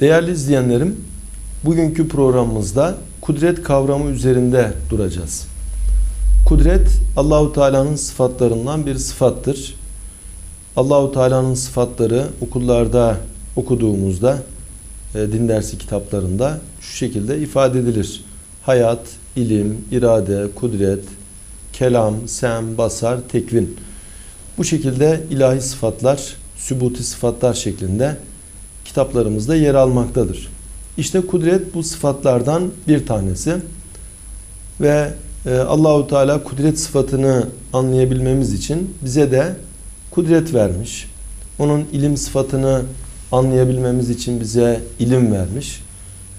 Değerli izleyenlerim, bugünkü programımızda kudret kavramı üzerinde duracağız. Kudret Allahu Teala'nın sıfatlarından bir sıfattır. Allahu Teala'nın sıfatları okullarda okuduğumuzda e, din dersi kitaplarında şu şekilde ifade edilir. Hayat, ilim, irade, kudret, kelam, sem, basar, tekvin. Bu şekilde ilahi sıfatlar, sübuti sıfatlar şeklinde kitaplarımızda yer almaktadır. İşte kudret bu sıfatlardan bir tanesi ve e, Allahu Teala kudret sıfatını anlayabilmemiz için bize de kudret vermiş. Onun ilim sıfatını anlayabilmemiz için bize ilim vermiş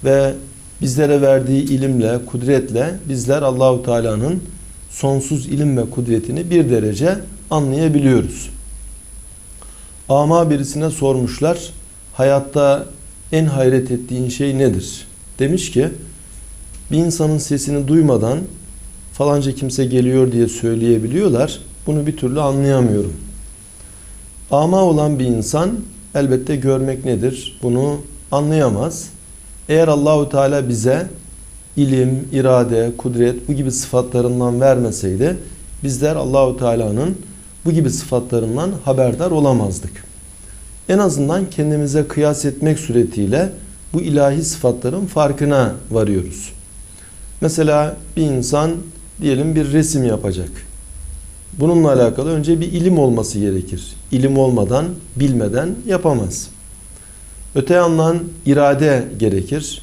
ve bizlere verdiği ilimle, kudretle bizler Allahu Teala'nın sonsuz ilim ve kudretini bir derece anlayabiliyoruz. Ama birisine sormuşlar, hayatta en hayret ettiğin şey nedir? Demiş ki, bir insanın sesini duymadan falanca kimse geliyor diye söyleyebiliyorlar. Bunu bir türlü anlayamıyorum. Ama olan bir insan elbette görmek nedir? Bunu anlayamaz. Eğer Allahu Teala bize ilim, irade, kudret bu gibi sıfatlarından vermeseydi bizler Allahu Teala'nın bu gibi sıfatlarından haberdar olamazdık. En azından kendimize kıyas etmek suretiyle bu ilahi sıfatların farkına varıyoruz. Mesela bir insan diyelim bir resim yapacak. Bununla alakalı önce bir ilim olması gerekir. İlim olmadan, bilmeden yapamaz. Öte yandan irade gerekir.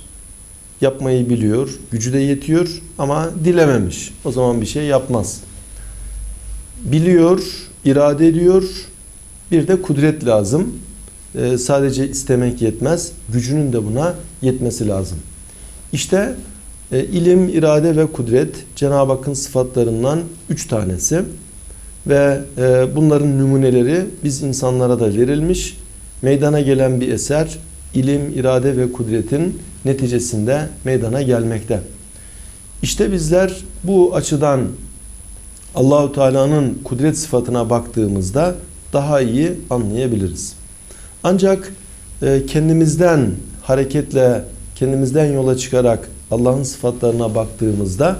Yapmayı biliyor, gücü de yetiyor ama dilememiş. O zaman bir şey yapmaz. Biliyor, irade ediyor, bir de kudret lazım. Ee, sadece istemek yetmez, gücünün de buna yetmesi lazım. İşte e, ilim, irade ve kudret Cenab-ı Hakk'ın sıfatlarından üç tanesi ve e, bunların numuneleri biz insanlara da verilmiş. Meydana gelen bir eser ilim, irade ve kudretin neticesinde meydana gelmekte. İşte bizler bu açıdan Allahu Teala'nın kudret sıfatına baktığımızda daha iyi anlayabiliriz. Ancak e, kendimizden hareketle, kendimizden yola çıkarak Allah'ın sıfatlarına baktığımızda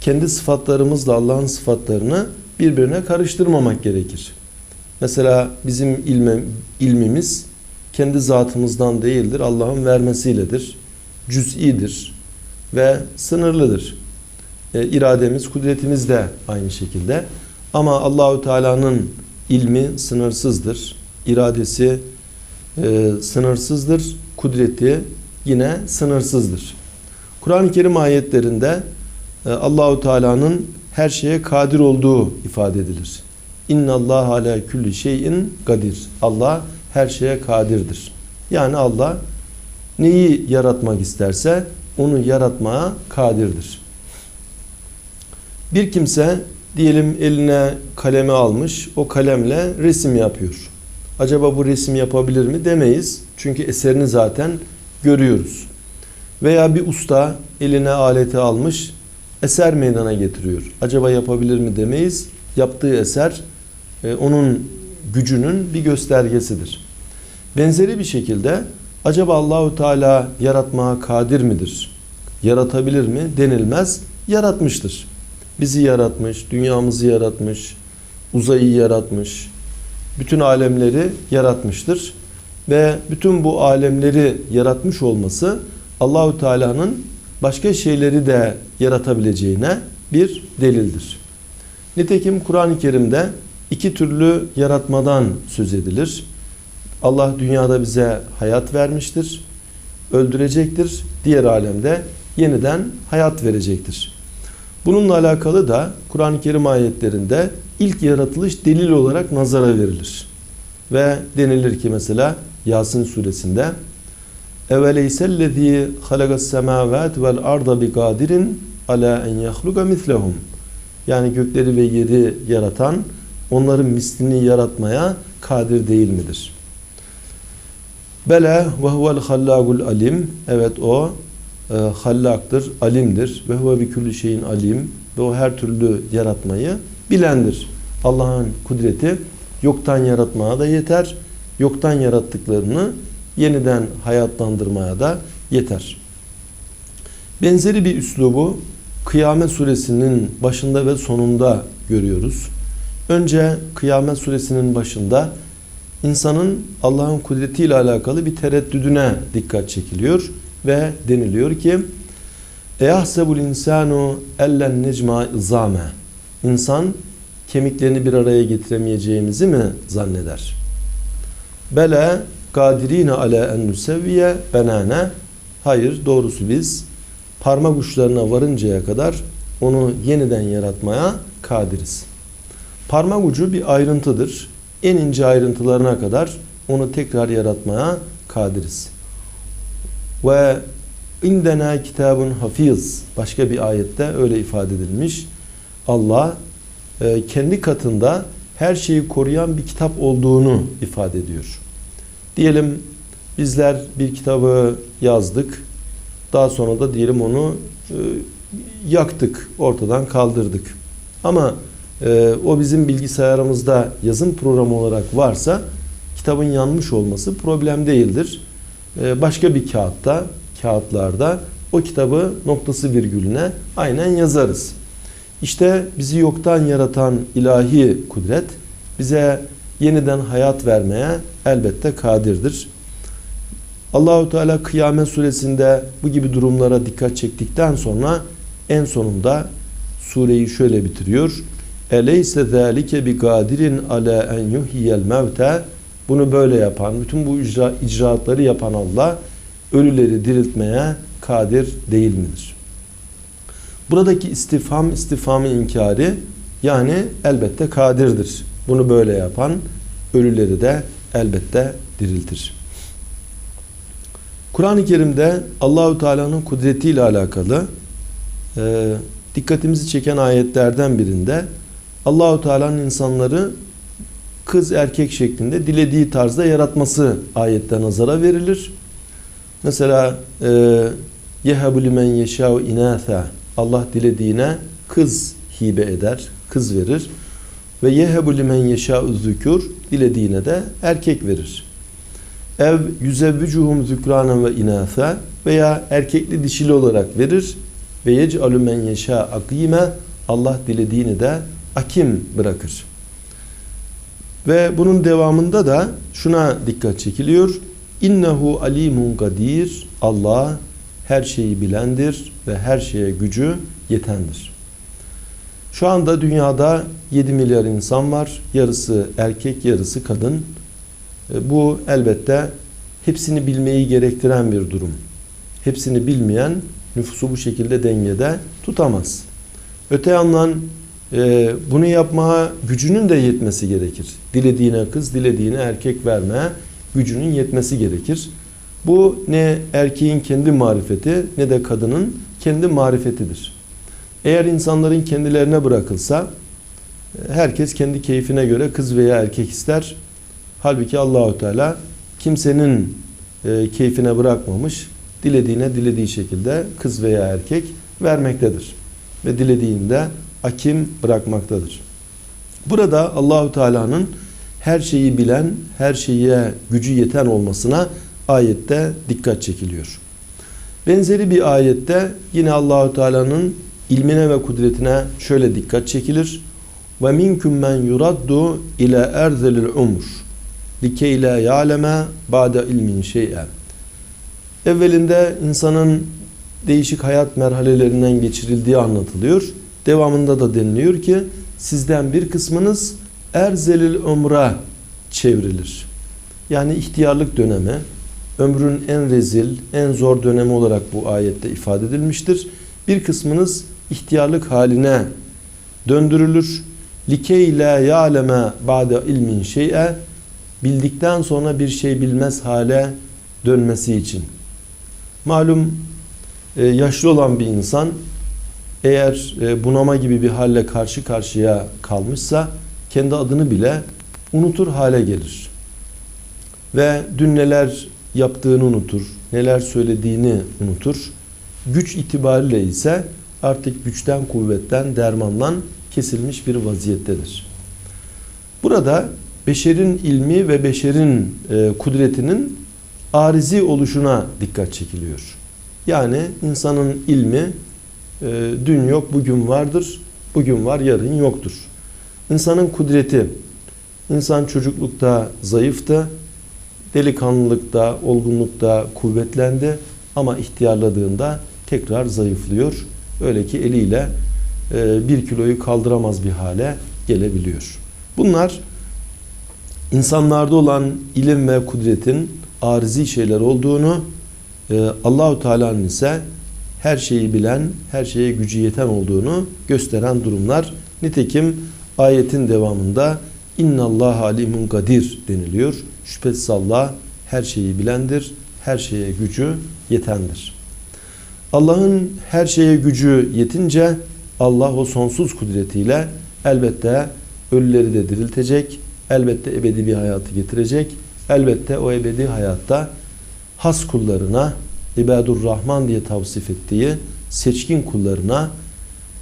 kendi sıfatlarımızla Allah'ın sıfatlarını birbirine karıştırmamak gerekir. Mesela bizim ilmi, ilmimiz kendi zatımızdan değildir, Allah'ın vermesiyledir. Cüz'idir ve sınırlıdır. E, irademiz, kudretimiz de aynı şekilde. Ama Allahu Teala'nın ilmi sınırsızdır. İradesi e, sınırsızdır. Kudreti yine sınırsızdır. Kur'an-ı Kerim ayetlerinde e, Allahu Teala'nın her şeye kadir olduğu ifade edilir. İnna Allah ala kulli şeyin kadir. Allah her şeye kadirdir. Yani Allah neyi yaratmak isterse onu yaratmaya kadirdir. Bir kimse diyelim eline kalemi almış, o kalemle resim yapıyor. Acaba bu resim yapabilir mi demeyiz. Çünkü eserini zaten görüyoruz. Veya bir usta eline aleti almış, eser meydana getiriyor. Acaba yapabilir mi demeyiz. Yaptığı eser e, onun gücünün bir göstergesidir. Benzeri bir şekilde acaba Allahu Teala yaratmaya kadir midir? Yaratabilir mi denilmez. Yaratmıştır. Bizi yaratmış, dünyamızı yaratmış, uzayı yaratmış, bütün alemleri yaratmıştır. Ve bütün bu alemleri yaratmış olması Allahu Teala'nın başka şeyleri de yaratabileceğine bir delildir. Nitekim Kur'an-ı Kerim'de iki türlü yaratmadan söz edilir. Allah dünyada bize hayat vermiştir, öldürecektir. Diğer alemde yeniden hayat verecektir. Bununla alakalı da Kur'an-ı Kerim ayetlerinde ilk yaratılış delil olarak nazara verilir. Ve denilir ki mesela Yasin suresinde Eveleysellezî halagas semâvâti vel arda bi kadirin ala en yahluka mislehum. Yani gökleri ve yeri yaratan onların mislini yaratmaya kadir değil midir? Bela ve huvel hallâgul alim. Evet o e, hallaktır, alimdir. Ve huve bi külli şeyin alim. Ve o her türlü yaratmayı bilendir. Allah'ın kudreti yoktan yaratmaya da yeter. Yoktan yarattıklarını yeniden hayatlandırmaya da yeter. Benzeri bir üslubu Kıyamet suresinin başında ve sonunda görüyoruz. Önce Kıyamet suresinin başında insanın Allah'ın kudretiyle alakalı bir tereddüdüne dikkat çekiliyor ve deniliyor ki Eyahsebul insanu ellen necma izame İnsan kemiklerini bir araya getiremeyeceğimizi mi zanneder? Bele kadirine ala en nusevviye benane Hayır doğrusu biz parmak uçlarına varıncaya kadar onu yeniden yaratmaya kadiriz. Parmak ucu bir ayrıntıdır. En ince ayrıntılarına kadar onu tekrar yaratmaya kadiriz. Ve indena kitabun hafiz başka bir ayette öyle ifade edilmiş. Allah e, kendi katında her şeyi koruyan bir kitap olduğunu ifade ediyor. Diyelim bizler bir kitabı yazdık. Daha sonra da diyelim onu e, yaktık, ortadan kaldırdık. Ama e, o bizim bilgisayarımızda yazım programı olarak varsa kitabın yanmış olması problem değildir. E, başka bir kağıtta, kağıtlarda o kitabı noktası virgülüne aynen yazarız. İşte bizi yoktan yaratan ilahi kudret bize yeniden hayat vermeye elbette kadirdir. Allahu Teala Kıyamet suresinde bu gibi durumlara dikkat çektikten sonra en sonunda sureyi şöyle bitiriyor. Eleyse zalike bi kadirin ala en yuhyiyel mevte bunu böyle yapan, bütün bu icra, icraatları yapan Allah ölüleri diriltmeye kadir değil midir? Buradaki istifham, istifhamı inkari yani elbette kadirdir. Bunu böyle yapan ölüleri de elbette diriltir. Kur'an-ı Kerim'de Allahu Teala'nın kudretiyle alakalı e, dikkatimizi çeken ayetlerden birinde Allahu Teala'nın insanları kız erkek şeklinde dilediği tarzda yaratması ayette nazara verilir. Mesela e, yehabu limen yeşâ'u inâthâ Allah dilediğine kız hibe eder, kız verir. Ve yehebu limen yeşâ'u zükür dilediğine de erkek verir. Ev yüzevvücuhum zükranen ve inâfe veya erkekli dişili olarak verir. Ve yec'alü men yeşâ akîme Allah dilediğini de akim bırakır. Ve bunun devamında da şuna dikkat çekiliyor. İnnehu alimun kadir. Allah her şeyi bilendir ve her şeye gücü yetendir. Şu anda dünyada 7 milyar insan var. Yarısı erkek, yarısı kadın. E, bu elbette hepsini bilmeyi gerektiren bir durum. Hepsini bilmeyen nüfusu bu şekilde dengede tutamaz. Öte yandan e, bunu yapmaya gücünün de yetmesi gerekir. Dilediğine kız, dilediğine erkek vermeye gücünün yetmesi gerekir. Bu ne erkeğin kendi marifeti ne de kadının kendi marifetidir. Eğer insanların kendilerine bırakılsa herkes kendi keyfine göre kız veya erkek ister. Halbuki Allahu Teala kimsenin e, keyfine bırakmamış, dilediğine dilediği şekilde kız veya erkek vermektedir. Ve dilediğinde akim bırakmaktadır. Burada Allahu Teala'nın her şeyi bilen, her şeye gücü yeten olmasına ayette dikkat çekiliyor. Benzeri bir ayette yine Allahu Teala'nın ilmine ve kudretine şöyle dikkat çekilir. Ve minkum men yuraddu ila erzelil umr likey la ya'leme ba'de ilmin şey'e. Evvelinde insanın değişik hayat merhalelerinden geçirildiği anlatılıyor. Devamında da deniliyor ki sizden bir kısmınız erzelil umra çevrilir. Yani ihtiyarlık dönemi, ömrün en rezil, en zor dönemi olarak bu ayette ifade edilmiştir. Bir kısmınız ihtiyarlık haline döndürülür. Likey la ya'leme ba'de ilmin şey'e bildikten sonra bir şey bilmez hale dönmesi için. Malum e, yaşlı olan bir insan eğer e, bunama gibi bir halle karşı karşıya kalmışsa kendi adını bile unutur hale gelir. Ve dün neler yaptığını unutur, neler söylediğini unutur. Güç itibariyle ise artık güçten, kuvvetten, dermandan kesilmiş bir vaziyettedir. Burada beşerin ilmi ve beşerin e, kudretinin arizi oluşuna dikkat çekiliyor. Yani insanın ilmi e, dün yok bugün vardır, bugün var yarın yoktur. İnsanın kudreti, insan çocuklukta zayıftı, delikanlılıkta, olgunlukta kuvvetlendi ama ihtiyarladığında tekrar zayıflıyor. Öyle ki eliyle e, bir kiloyu kaldıramaz bir hale gelebiliyor. Bunlar insanlarda olan ilim ve kudretin arizi şeyler olduğunu, e, Allahu Teala'nın ise her şeyi bilen, her şeye gücü yeten olduğunu gösteren durumlar. Nitekim ayetin devamında İnna Allah alimun kadir deniliyor. Şüphesiz Allah her şeyi bilendir, her şeye gücü yetendir. Allah'ın her şeye gücü yetince Allah o sonsuz kudretiyle elbette ölüleri de diriltecek, elbette ebedi bir hayatı getirecek, elbette o ebedi hayatta has kullarına, İbadur Rahman diye tavsif ettiği seçkin kullarına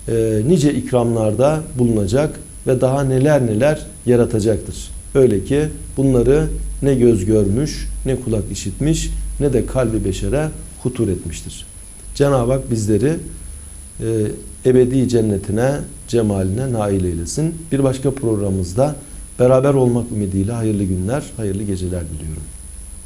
e, nice ikramlarda bulunacak ve daha neler neler yaratacaktır. Öyle ki bunları ne göz görmüş, ne kulak işitmiş, ne de kalbi beşere hutur etmiştir. Cenab-ı Hak bizleri e, ebedi cennetine, cemaline nail eylesin. Bir başka programımızda beraber olmak ümidiyle hayırlı günler, hayırlı geceler diliyorum.